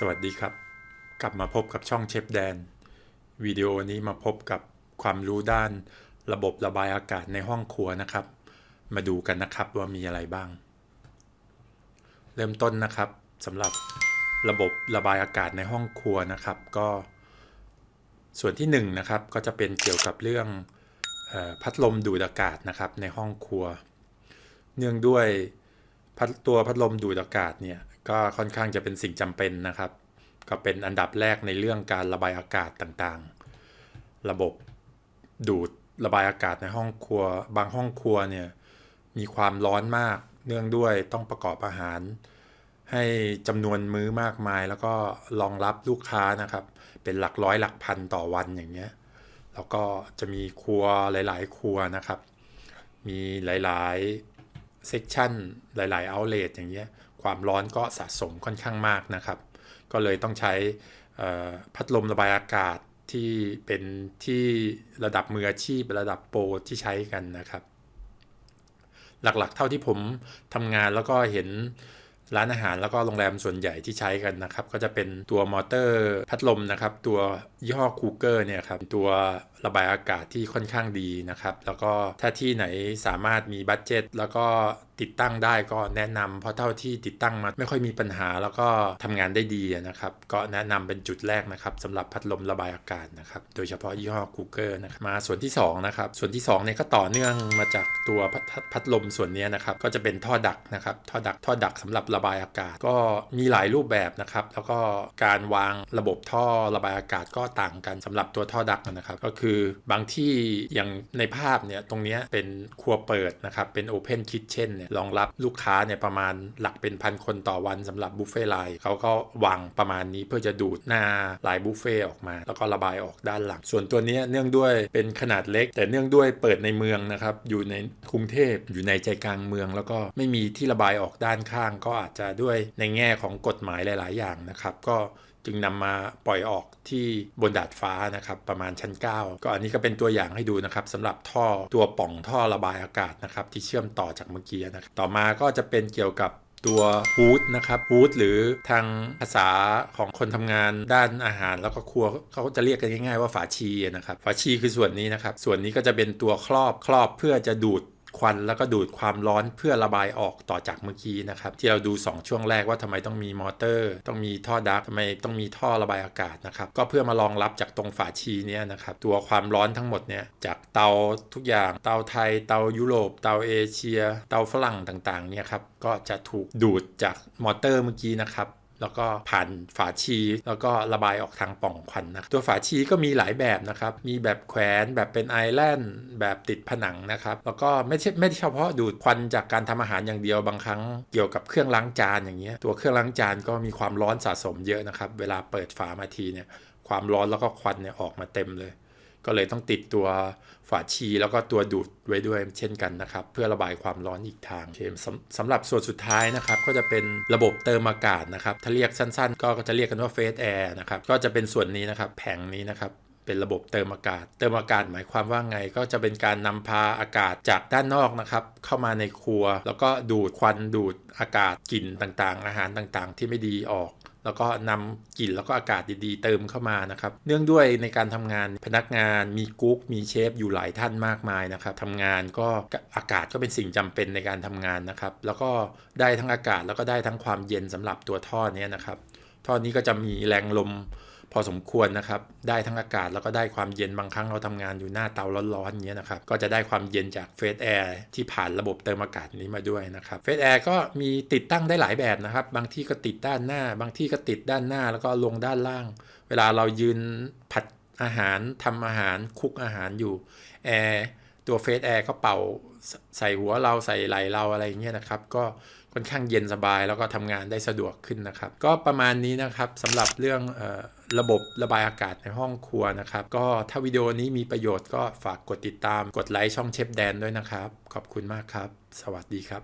สวัสดีครับ กลับมาพบกับช่องเชฟแดน วิดีโอนี้มาพบกับความรู้ด้านระบบระบายอากาศในห้องครัวนะครับ มาดูกันนะครับว่ามีอะไรบ้าง เริ่มต้นนะครับสำหรับระบบระบายอากาศในห้องครัวนะครับ ก็ ส่วนที่1นงนะครับก็จะเป็นเกี่ยวกับเรื่องออพัดลมดูดอากาศนะครับในห้องครัว เนื่องด้วยพัดตัวพัดลมดูดอากาศเนี่ย ก็ค่อนข้างจะเป็นสิ่งจำเป็นนะครับ ก็เป็นอันดับแรกในเรื่องการระบายอากาศต่างๆ ระบบดูดระบายอากาศในห้องครัว บางห้องครัวเนี่ยมีความร้อนมากเนื่องด้วยต้องประกอบอาหาร ให้จำนวนมื้อมากมาย แล้วก็รองรับลูกค้านะครับ เป็นหลักร้อยหลักพันต่อวันอย่างเงี้ยแล้วก็จะมีครัวหลาย ๆ ครัวนะครับ มีหลายๆเซกชันหลายๆเอาเลทอย่างเงี้ย ความร้อนก็สะสมค่อนข้างมากนะครับ ก็เลยต้องใช้พัดลมระบายอากาศที่เป็นที่ระดับมืออาชีพระดับโปรที่ใช้กันนะครับ หลักๆ เท่าที่ผมทำงานแล้วก็เห็นร้านอาหารแล้วก็โรงแรมส่วนใหญ่ที่ใช้กันนะครับ ก็จะเป็นตัวมอเตอร์พัดลมนะครับ ตัวยี่ห้อคูเกอร์เนี่ยครับตัวระบายอากาศที่ค่อนข้างดีนะครับ แล้วก็ถ้าที่ไหนสามารถมีบัตเจ็ตแล้วก็ ติดตั้งได้ก็แนะนำเพราะเท่าที่ติดตั้งมาไม่ค่อยมีปัญหาแล้วก็ทำงานได้ดีนะครับ ก็แนะนำเป็นจุดแรกนะครับสำหรับพัดลมระบายอากาศนะครับ โดยเฉพาะยี่ห้อคูเกอร์นะครับมาส่วนที่สองนะครับส่วนที่สองเนี่ยก็ต่อเนื่องมาจากตัวพัดพัดลมส่วนนี้นะครับก็จะเป็นท่อดักนะครับท่อดักท่อดักสำหรับระบายอากาศ ก็มีหลายรูปแบบนะครับแล้วก็การวางระบบท่อระบายอากาศก็ต่างกันสำหรับตัวท่อดักนะครับก็คือบางที่อย่างในภาพเนี่ยตรงนี้เป็นครัวเปิดนะครับเป็น Open Kitchen เนี่ยรองรับลูกค้าเนี่ยประมาณหลักเป็นพันคนต่อวันสำหรับบุฟเฟ่ไลน์เขาก็วางประมาณนี้เพื่อจะดูดหน้าลายบุฟเฟ่ออกมา แล้วก็ระบายออกด้านหลัง ส่วนตัวนี้เนื่องด้วยเป็นขนาดเล็ก แต่เนื่องด้วยเปิดในเมืองนะครับอยู่ในกรุงเทพอยู่ในใจกลางเมือง แล้วก็ไม่มีที่ระบายออกด้านข้าง ก็อาจจะด้วยในแง่ของกฎหมายหลาย ๆ อย่างนะครับก็ จึงนำมาปล่อยออกที่บนดาดฟ้านะครับประมาณชั้น 9 ก็อันนี้ก็เป็นตัวอย่างให้ดูนะครับสำหรับท่อตัวป่องท่อระบายอากาศนะครับที่เชื่อมต่อจากเมื่อกี้นะครับต่อมาก็จะเป็นเกี่ยวกับตัวฮูดนะครับฮูดหรือทางภาษาของคนทำงานด้านอาหารแล้วก็ครัวเขาจะเรียกกันง่ายๆว่าฝาชีนะครับฝาชีคือส่วนนี้นะครับส่วนนี้ก็จะเป็นตัวครอบครอบเพื่อจะดูด ควันแล้วก็ดูดความร้อนเพื่อระบายออกต่อจากเมื่อกี้นะครับ ที่เราดู 2 ช่วงแรกว่าทำไมต้องมีมอเตอร์ ต้องมีท่อดักทำไมต้องมีท่อระบายอากาศนะครับ ก็เพื่อมารองรับจากตรงฝาชีเนี้ยนะครับ ตัวความร้อนทั้งหมดเนี่ยจากเตาทุกอย่าง เตาไทย เตายุโรป เตาเอเชีย เตาฝรั่งต่างๆเนี่ยครับ ก็จะถูกดูดจากมอเตอร์เมื่อกี้นะครับ แล้วก็ผ่านฝาชี แล้วก็ระบายออกทางป่องควันนะตัวฝาชีก็มีหลายแบบนะครับ มีแบบแขวนแบบเป็นไอแลนด์แบบติดผนังนะครับ แล้วก็ไม่ใช่ไม่เฉพาะดูดควันจากการทำอาหารอย่างเดียวบางครั้งเกี่ยวกับเครื่องล้างจานอย่างเงี้ยตัวเครื่องล้างจานก็มีความร้อนสะสมเยอะนะครับ เวลาเปิดฝามาทีเนี่ยความร้อนแล้วก็ควันเนี่ยออกมาเต็มเลย ก็เลยต้องติดตัวฝาชีแล้วก็ตัวดูดไว้ด้วยเช่นกันนะครับ เพื่อระบายความร้อนอีกทางสำสำหรับส่วนสุดท้ายนะครับก็จะเป็นระบบเติมอากาศนะครับถ้าเรียกสั้นๆ ก็จะเรียกกันว่าเฟสแอร์นะครับก็จะเป็นส่วนนี้นะครับแผงนี้นะครับเป็นระบบเติมอากาศ เติมอากาศหมายความว่าไง ก็จะเป็นการนำพาอากาศจากด้านนอกนะครับ เข้ามาในครัว แล้วก็ดูดควันดูดอากาศกลิ่นต่างๆ อาหารต่างๆ ที่ไม่ดีออก แล้วก็นำกลิ่นแล้วก็อากาศดีๆ เติมเข้ามานะครับ เนื่องด้วยในการทำงานพนักงานมีกุ๊กมีเชฟอยู่หลายท่านมากมายนะครับทำงานก็อากาศก็เป็นสิ่งจำเป็นในการทำงานนะครับ แล้วก็ได้ทั้งอากาศแล้วก็ได้ทั้งความเย็นสำหรับตัวท่อนี้นะครับ ท่อนี้ก็จะมีแรงลม พอสมควรนะครับ ได้ทั้งอากาศแล้วก็ได้ความเย็นบางครั้งเราทำงานอยู่หน้าเตาร้อนๆอย่างเงี้ยนะครับ ก็จะได้ความเย็นจากเฟสแอร์ที่ผ่านระบบเติมอากาศนี้มาด้วยนะครับเฟสแอร์ก็มีติดตั้งได้หลายแบบนะครับ บางที่ก็ติดด้านหน้า บางที่ก็ติดด้านหน้าแล้วก็ลงด้านล่าง เวลาเรายืนผัดอาหารทำอาหารคุกอาหารอยู่แอร์ตัวเฟสแอร์ก็เป่าใส่หัวเราใส่ไหลเราอะไรเงี้ยนะครับ ก็ ค่อนข้างเย็นสบาย แล้วก็ทำงานได้สะดวกขึ้นนะครับ ก็ประมาณนี้นะครับสำหรับเรื่องระบบระบายอากาศในห้องครัวนะครับ ก็ถ้าวิดีโอนี้มีประโยชน์ก็ฝากกดติดตาม กดไลค์ช่องเชฟแดนด้วยนะครับ ขอบคุณมากครับ สวัสดีครับ